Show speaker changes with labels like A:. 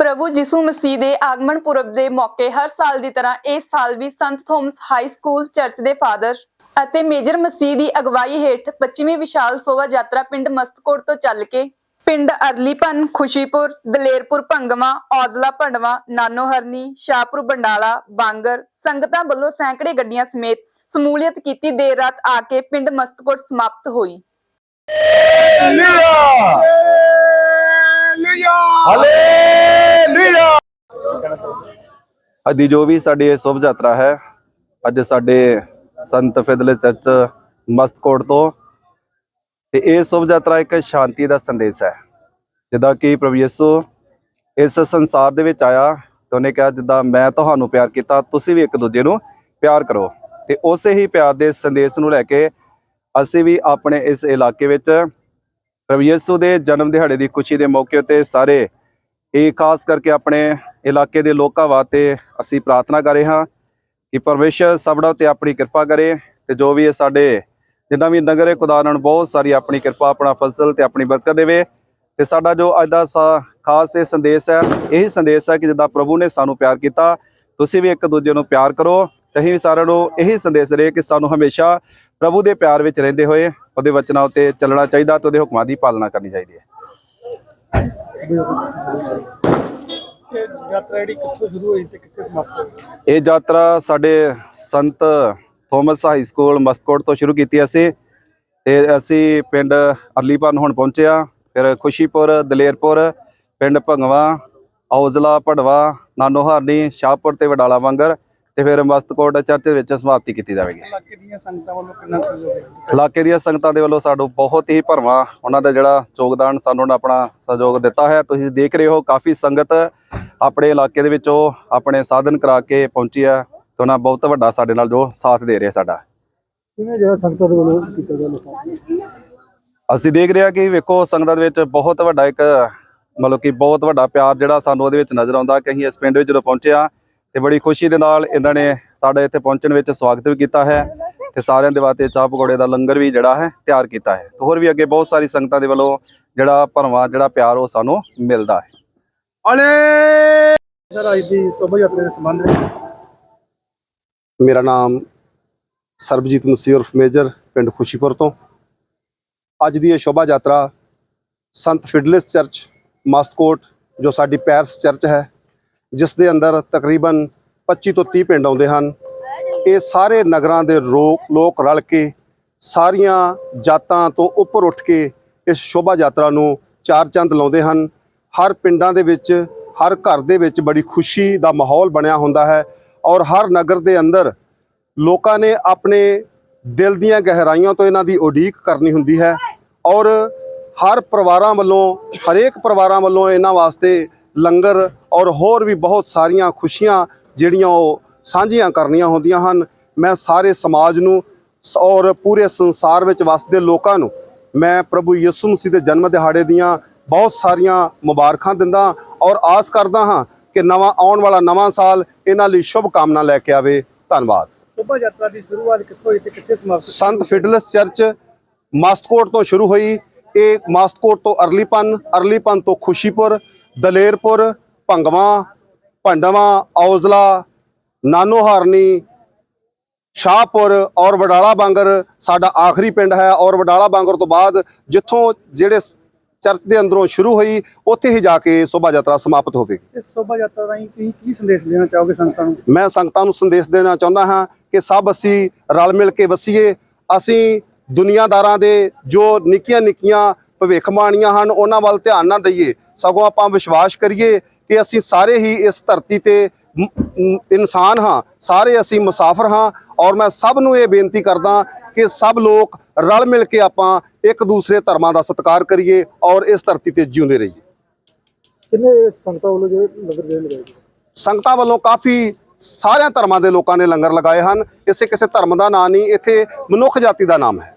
A: ਪ੍ਰਭੂ ਯਿਸੂ ਮਸੀਹ ਦੇ ਆਗਮਨ ਪੁਰਬ ਦੇ ਮੌਕੇ ਹਰ ਸਾਲ ਦੀ ਤਰ੍ਹਾਂ ਇਸ ਸਾਲ ਵੀ ਸੰਤ ਥੋਮਸ ਹਾਈ ਸਕੂਲ ਚਰਚ ਦੇ ਫਾਦਰ ਅਤੇ ਮੇਜਰ ਮਸੀਹ ਦੀ ਅਗਵਾਈ ਹੇਠ 25ਵੀਂ ਵਿਸ਼ਾਲ ਸੋਭਾ ਯਾਤਰਾ ਪਿੰਡ ਮਸਤਕੋਟ ਤੋਂ ਚੱਲ ਕੇ ਪਿੰਡ ਅਰਲੀਪਨ, ਖੁਸ਼ੀਪੁਰ, ਦਲੇਰਪੁਰ, ਭੰਗਵਾ, ਔਜ਼ਲਾ, ਭੰਡਵਾ, ਨਾਨੋਹਰਨੀ, ਸ਼ਾਹਪੁਰ, ਬੰਡਾਲਾ, ਬਾਂਗਰ ਸੰਗਤਾਂ ਵੱਲੋਂ ਸੈਂਕੜੇ ਗੱਡੀਆਂ ਸਮੇਤ ਸਮੂਲੀਅਤ ਕੀਤੀ ਦੇਰ ਰਾਤ ਆ ਕੇ ਪਿੰਡ ਮਸਤਕੋਟ ਸਮਾਪਤ ਹੋਈ।
B: ਅੱਜ ਦੀ ਜੋ ਵੀ ਸਾਡੀ ਇਹ ਸ਼ੁਭ ਯਾਤਰਾ ਹੈ, ਅੱਜ ਸਾਡੇ ਸੰਤ ਫਿਦਲੇ ਚਰਚ ਮਸਤਕੋਟ ਤੋਂ, ਤੇ ਇਹ ਸ਼ੁਭ ਯਾਤਰਾ ਇੱਕ ਸ਼ਾਂਤੀ ਦਾ ਸੰਦੇਸ਼ ਹੈ। ਜਿੱਦਾਂ ਕਿ ਪ੍ਰਭੂ ਯਿਸੂ ਇਸ ਸੰਸਾਰ ਦੇ ਵਿੱਚ ਆਇਆ ਤੇ ਉਹਨੇ ਕਿਹਾ, ਜਿੱਦਾਂ ਮੈਂ ਤੁਹਾਨੂੰ ਪਿਆਰ ਕੀਤਾ, ਤੁਸੀਂ ਵੀ ਇੱਕ ਦੂਜੇ ਨੂੰ ਪਿਆਰ ਕਰੋ। ਤੇ ਉਸੇ ਹੀ ਪਿਆਰ ਦੇ ਸੰਦੇਸ਼ ਨੂੰ ਲੈ ਕੇ ਅਸੀਂ ਵੀ ਆਪਣੇ ਇਸ ਇਲਾਕੇ ਵਿੱਚ ਪ੍ਰਭੂ ਯਿਸੂ ਦੇ ਜਨਮ ਦਿਹਾੜੇ ਦੀ ਖੁਸ਼ੀ ਦੇ ਮੌਕੇ ਉਤੇ ਸਾਰੇ ਇਹ ਖਾਸ ਕਰਕੇ ਆਪਣੇ ਇਲਾਕੇ ਦੇ ਲੋਕਾਂ ਵਾਸਤੇ ਅਸੀਂ ਪ੍ਰਾਰਥਨਾ ਕਰ ਰਹੇ ਹਾਂ ਕਿ ਪਰਮੇਸ਼ਰ ਸਭਨਾਂ ਉਤੇ ਆਪਣੀ ਕਿਰਪਾ ਕਰੇ ਤੇ ਜੋ ਵੀ ਇਹ ਸਾਡੇ ਜਿੰਨਾ ਵੀ ਨਗਰ ਹੈ, ਖੁਦਾ ਨੂੰ ਬਹੁਤ ਸਾਰੀ ਆਪਣੀ ਕਿਰਪਾ, ਆਪਣਾ ਫਸਲ ਤੇ ਆਪਣੀ ਬਰਕਤ ਦੇਵੇ ਤੇ ਸਾਡਾ ਜੋ ਅੱਜ ਦਾ ਸਾ- ਖਾਸ ਇਹ ਸੰਦੇਸ਼ ਹੈ, ਇਹੀ ਸੰਦੇਸ਼ ਹੈ ਕਿ ਜਿੱਦਾਂ ਪ੍ਰਭੂ ਨੇ ਸਾਨੂੰ ਪਿਆਰ ਕੀਤਾ, ਤੁਸੀਂ ਵੀ ਇੱਕ ਦੂਜੇ ਨੂੰ ਪਿਆਰ ਕਰੋ ਤੇ ਅਸੀਂ ਵੀ ਸਾਰਿਆਂ ਨੂੰ ਇਹੀ ਸੰਦੇਸ਼ ਰਹੇ ਕਿ ਸਾਨੂੰ ਹਮੇਸ਼ਾ ਪ੍ਰਭੂ ਦੇ ਪਿਆਰ ਵਿੱਚ ਰਹਿੰਦੇ ਹੋਏ ਉਹਦੇ ਵਚਨਾਂ ਉਤੇ ਚੱਲਣਾ ਚਾਹੀਦਾ ਤੇ ਉਹਦੇ ਹੁਕਮਾਂ ਦੀ ਪਾਲਣਾ ਕਰਨੀ ਚਾਹੀਦੀ ਹੈ।
C: ਇਹ ਯਾਤਰਾ ਜਿਹੜੀ ਕਿੱਥੋਂ ਸ਼ੁਰੂ ਹੋਈ ਤੇ ਕਿੱਥੇ ਸਮਾਪਤ ਹੋਈ?
B: ਇਹ ਯਾਤਰਾ ਸਾਡੇ ਸੰਤ ਥੋਮਸ ਹਾਈ ਸਕੂਲ ਮਸਤਕੋਟ ਤੋਂ ਸ਼ੁਰੂ ਕੀਤੀ ਅਸੀਂ ਤੇ ਅਸੀਂ ਪਿੰਡ ਅਰਲੀਪਨ ਹੁਣ ਪਹੁੰਚਿਆ ਫਿਰ ਖੁਸ਼ੀਪੁਰ, ਦਲੇਰਪੁਰ, ਪਿੰਡ ਭੰਗਵਾ, ਔਜ਼ਲਾ ਪੜਵਾ ਨਾਨੋਹਾਰਨੀ, ਸ਼ਾਹਪੁਰ ਤੇ ਵਡਾਲਾ ਵਾਂਗਰ ਤੇ ਫਿਰ ਮਸਤਕੋਟ ਚਰਚ ਵਿੱਚ ਸਮਾਪਤੀ ਕੀਤੀ ਜਾਵੇਗੀ।
C: ਇਲਾਕੇ ਦੀਆਂ ਸੰਗਤਾਂ ਵੱਲੋਂ ਕਿੰਨਾ ਸਹਿਯੋਗ
B: ਇਲਾਕੇ ਦੀਆਂ ਸੰਗਤਾਂ ਦੇ ਵੱਲੋਂ ਸਾਨੂੰ ਬਹੁਤ ਹੀ ਭਰਵਾਂ ਉਹਨਾਂ ਦਾ ਜਿਹੜਾ ਯੋਗਦਾਨ ਸਾਨੂੰ ਉਹਨਾਂ ਆਪਣਾ ਸਹਿਯੋਗ ਦਿੱਤਾ ਹੈ। ਤੁਸੀਂ ਦੇਖ ਰਹੇ ਹੋ ਕਾਫੀ ਸੰਗਤ ਆਪਣੇ ਇਲਾਕੇ ਦੇ ਵਿੱਚੋਂ ਆਪਣੇ ਸਾਧਨ ਕਰਾ ਕੇ ਪਹੁੰਚੀ ਹੈ ਤੇ ਉਹਨਾਂ ਬਹੁਤ ਵੱਡਾ ਸਾਡੇ ਨਾਲ ਜੋ ਸਾਥ ਦੇ ਰਿਹਾ ਸਾਡਾ।
C: ਕਿਵੇਂ ਜਿਹੜਾ ਸੰਗਤਾਂ ਦੇ ਵੱਲੋਂ ਕੀਤਾ ਗਿਆ
B: ਅਸੀਂ ਦੇਖ ਰਹੇ ਹਾਂ ਕਿ ਵੇਖੋ ਸੰਗਤਾਂ ਦੇ ਵਿੱਚ ਬਹੁਤ ਵੱਡਾ ਇੱਕ ਮਤਲਬ ਕਿ ਬਹੁਤ ਵੱਡਾ ਪਿਆਰ ਜਿਹੜਾ ਸਾਨੂੰ ਉਹਦੇ ਵਿੱਚ ਨਜ਼ਰ ਆਉਂਦਾ ਕਿ ਅਸੀਂ ਇਸ ਪਿੰਡ ਵਿੱਚ ਜਦੋਂ ਪਹੁੰਚੇ ਹਾਂ ਤੇ ਬੜੀ ਖੁਸ਼ੀ ਦੇ ਨਾਲ ਇਹਨਾਂ ਨੇ ਸਾਡੇ ਇੱਥੇ ਪਹੁੰਚਣ ਵਿੱਚ ਸਵਾਗਤ ਵੀ ਕੀਤਾ ਹੈ ਤੇ ਸਾਰਿਆਂ ਦੇ ਵਾਸਤੇ ਚਾਹ ਪਕੌੜੇ ਦਾ ਲੰਗਰ ਵੀ ਜਿਹੜਾ ਹੈ ਤਿਆਰ ਕੀਤਾ ਹੈ। ਤੇ ਹੋਰ ਵੀ ਅੱਗੇ ਬਹੁਤ ਸਾਰੀ ਸੰਗਤਾਂ ਦੇ ਵੱਲੋਂ ਜਿਹੜਾ ਭਰਵਾਂ ਜਿਹੜਾ ਪਿਆਰ ਉਹ ਸਾਨੂੰ ਮਿਲਦਾ ਹੈ।
C: ਸਰ ਅੱਜ ਦੀ ਸ਼ੋਭਾ ਯਾਤਰਾ ਦੇ ਸੰਬੰਧ ਵਿੱਚ
D: ਮੇਰਾ ਨਾਮ ਸਰਬਜੀਤ ਮਸੀਹ ਉਰਫ ਮੇਜਰ ਪਿੰਡ ਖੁਸ਼ੀਪੁਰ ਤੋਂ। ਅੱਜ ਦੀ ਇਹ ਸ਼ੋਭਾ ਯਾਤਰਾ ਸੰਤ ਫਿਡਲਿਸ ਚਰਚ ਮਸਤਕੋਟ ਜੋ ਸਾਡੀ ਪੈਰਸ ਚਰਚ ਹੈ ਜਿਸ ਦੇ ਅੰਦਰ ਤਕਰੀਬਨ 25 ਤੋਂ 30 ਪਿੰਡ ਆਉਂਦੇ ਹਨ। ਇਹ ਸਾਰੇ ਨਗਰਾਂ ਦੇ ਲੋਕ ਲੋਕ ਰਲ ਕੇ ਸਾਰੀਆਂ ਜਾਤਾਂ ਤੋਂ ਉੱਪਰ ਉੱਠ ਕੇ ਇਸ ਸ਼ੋਭਾ ਯਾਤਰਾ ਨੂੰ ਚਾਰ ਚੰਦ ਲਾਉਂਦੇ ਹਨ। ਹਰ ਪਿੰਡਾਂ ਦੇ ਵਿੱਚ, ਹਰ ਘਰ ਦੇ ਵਿੱਚ ਬੜੀ ਖੁਸ਼ੀ ਦਾ ਮਾਹੌਲ ਬਣਿਆ ਹੁੰਦਾ ਹੈ ਔਰ ਹਰ ਨਗਰ ਦੇ ਅੰਦਰ ਲੋਕਾਂ ਨੇ ਆਪਣੇ ਦਿਲ ਦੀਆਂ ਗਹਿਰਾਈਆਂ ਤੋਂ ਇਹਨਾਂ ਦੀ ਉਡੀਕ ਕਰਨੀ ਹੁੰਦੀ ਹੈ ਔਰ ਹਰ ਪਰਿਵਾਰਾਂ ਵੱਲੋਂ, ਹਰੇਕ ਪਰਿਵਾਰਾਂ ਵੱਲੋਂ ਇਹਨਾਂ ਵਾਸਤੇ ਲੰਗਰ ਔਰ ਹੋਰ ਵੀ ਬਹੁਤ ਸਾਰੀਆਂ ਖੁਸ਼ੀਆਂ ਜਿਹੜੀਆਂ ਉਹ ਸਾਂਝੀਆਂ ਕਰਨੀਆਂ ਹੁੰਦੀਆਂ ਹਨ। ਮੈਂ ਸਾਰੇ ਸਮਾਜ ਨੂੰ ਔਰ ਪੂਰੇ ਸੰਸਾਰ ਵਿੱਚ ਵਸਦੇ ਲੋਕਾਂ ਨੂੰ ਮੈਂ ਪ੍ਰਭੂ ਯਿਸੂ ਮਸੀਹ ਦੇ ਜਨਮ ਦਿਹਾੜੇ ਦੀਆਂ ਬਹੁਤ ਸਾਰੀਆਂ ਮੁਬਾਰਕਾਂ ਦਿੰਦਾ ਔਰ ਆਸ ਕਰਦਾ ਹਾਂ ਕਿ ਨਵਾਂ ਆਉਣ ਵਾਲਾ ਨਵਾਂ ਸਾਲ ਇਹਨਾਂ ਲਈ ਸ਼ੁਭ ਕਾਮਨਾ ਲੈ ਕੇ ਆਵੇ। ਧੰਨਵਾਦ।
C: ਸ਼ੋਭਾ ਯਾਤਰਾ ਦੀ ਸ਼ੁਰੂਆਤ ਕਿੱਥੋਂ ਹੋਈ ਤੇ ਕਿੱਥੇ ਸਮਾਪਤ?
D: ਸੰਤ ਫਿਡਲਸ ਚਰਚ ਮਸਤਕੋਟ ਤੋਂ ਸ਼ੁਰੂ ਹੋਈ। ਇਹ ਮਸਤਕੋਟ ਤੋਂ ਅਰਲੀਪਨ ਅਰਲੀਪਨ ਤੋਂ ਖੁਸ਼ੀਪੁਰ ਦਲੇਰਪੁਰ ਭੰਗਵਾ ਭੰਡਵਾ ਔਜ਼ਲਾ ਨਾਨੋਹਾਰਨੀ ਸ਼ਾਹਪੁਰ ਔਰ ਵਡਾਲਾ ਬਾਂਗਰ ਸਾਡਾ ਆਖਰੀ ਪਿੰਡ ਹੈ ਔਰ ਵਡਾਲਾ ਬਾਂਗਰ ਤੋਂ ਬਾਅਦ ਜਿੱਥੋਂ ਜਿਹੜੇ ਚਰਚ ਦੇ ਅੰਦਰੋਂ ਸ਼ੁਰੂ ਹੋਈ ਉੱਥੇ ਹੀ ਜਾ ਕੇ ਸ਼ੋਭਾ ਯਾਤਰਾ ਸਮਾਪਤ ਹੋਵੇਗੀ।
C: ਇਸ ਸ਼ੋਭਾ ਯਾਤਰਾ ਰਾਹੀਂ ਤੁਸੀਂ ਕੀ ਸੰਦੇਸ਼ ਦੇਣਾ ਚਾਹੋਗੇ ਸੰਗਤਾਂ ਨੂੰ?
D: ਮੈਂ ਸੰਗਤਾਂ ਨੂੰ ਸੰਦੇਸ਼ ਦੇਣਾ ਚਾਹੁੰਦਾ ਹਾਂ ਕਿ ਸਭ ਅਸੀਂ ਰਲ ਮਿਲ ਕੇ ਵਸੀਏ ਅਸੀਂ ਦੁਨੀਆਦਾਰਾਂ ਦੇ ਜੋ ਨਿੱਕੀਆਂ ਨਿੱਕੀਆਂ ਭਵਿੱਖਬਾਣੀਆਂ ਹਨ ਉਹਨਾਂ ਵੱਲ ਧਿਆਨ ਨਾ ਦਈਏ। ਸਗੋਂ ਆਪਾਂ ਵਿਸ਼ਵਾਸ ਕਰੀਏ ਕਿ ਅਸੀਂ ਸਾਰੇ ਹੀ ਇਸ ਧਰਤੀ ਤੇ ਇਨਸਾਨ ਹਾਂ ਸਾਰੇ ਅਸੀਂ ਮੁਸਾਫਰ ਹਾਂ ਔਰ ਮੈਂ ਸਭ ਨੂੰ ਇਹ ਬੇਨਤੀ ਕਰਦਾ ਕਿ ਸਭ ਲੋਕ ਰਲ ਮਿਲ ਕੇ ਆਪਾਂ ਇੱਕ ਦੂਸਰੇ ਧਰਮਾਂ ਦਾ ਸਤਿਕਾਰ ਕਰੀਏ ਔਰ ਇਸ ਧਰਤੀ ਤੇ ਜਿਉਂਦੇ ਰਹੀਏ।
C: ਕਿੰਨੇ ਸੰਗਤਾਂ ਵੱਲੋਂ ਜਿਹੜੇ ਲੰਗਰ ਦੇ ਲਗਾਏ
D: ਸੰਗਤਾਂ ਵੱਲੋਂ ਕਾਫੀ ਸਾਰਿਆਂ ਧਰਮਾਂ ਦੇ ਲੋਕਾਂ ਨੇ ਲੰਗਰ ਲਗਾਏ ਹਨ। ਕਿਸੇ ਕਿਸੇ ਧਰਮ ਦਾ ਨਾਂ ਨਹੀਂ ਇੱਥੇ ਮਨੁੱਖ ਜਾਤੀ ਦਾ ਨਾਮ ਹੈ।